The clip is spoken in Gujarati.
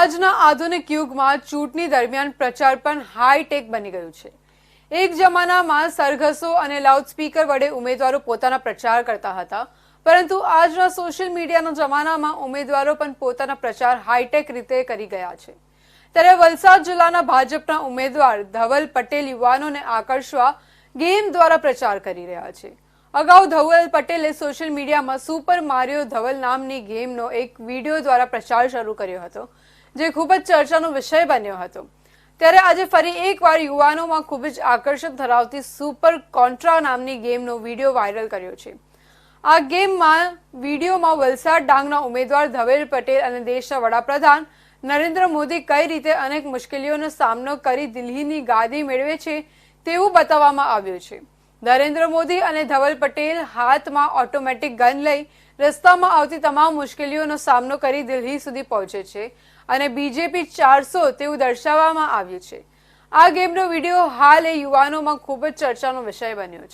આજના આધુનિક યુગમાં ચૂંટણી દરમિયાન પ્રચાર પણ હાઈટેક બની ગયું છે. એક જમાનામાં સરઘસો અને લાઉડસ્પીકર વડે ઉમેદવારો પોતાના પ્રચાર કરતા હતા. પરંતુ આજના સોશિયલ મીડિયાના જમાનામાં ઉમેદવારો પણ પોતાના પ્રચાર હાઈટેક રીતે કરી ગયા છે. ત્યારે વલસાડ જિલ્લાના ભાજપના ઉમેદવાર ધવલ પટેલ યુવાનોને આકર્ષવા ગેમ દ્વારા પ્રચાર કરી રહ્યા છે. અગાઉ ધવલ પટેલે સોશિયલ મીડિયામાં સુપર મારિયો ધવલ નામની ગેમનો એક વીડિયો દ્વારા પ્રચાર શરૂ કર્યો હતો. જે ખૂબ જ ચર્ચાનો વિષય બન્યો હતો. ત્યારે આજે ફરી એકવાર યુવાનોમાં ખૂબ જ આકર્ષણ ધરાવતી સુપર કોન્ટ્રા નામની ગેમનો વીડિયો વાયરલ કર્યો છે. આ ગેમમાં વિડીયોમાં વલસાડ ડાંગના ઉમેદવાર ધવેર પટેલ અને દેશના વડાપ્રધાન નરેન્દ્ર મોદી કઈ રીતે અનેક મુશ્કેલીઓનો સામનો કરી દિલ્હીની ગાદી મેળવે છે, તેવું બતાવવામાં આવ્યું છે. નરેન્દ્ર મોદી અને ધવલ પટેલ હાથમાં ઓટોમેટિક ગન લઈ રસ્તામાં આવતી તમામ મુશ્કેલીઓનો સામનો કરી દિલ્હી સુધી પહોંચે છે અને બીજેપી ચારસો તેવું દર્શાવવામાં આવ્યું છે. આ ગેમનો વીડિયો હાલ એ યુવાનોમાં ખૂબ જ ચર્ચાનો વિષય બન્યો છે.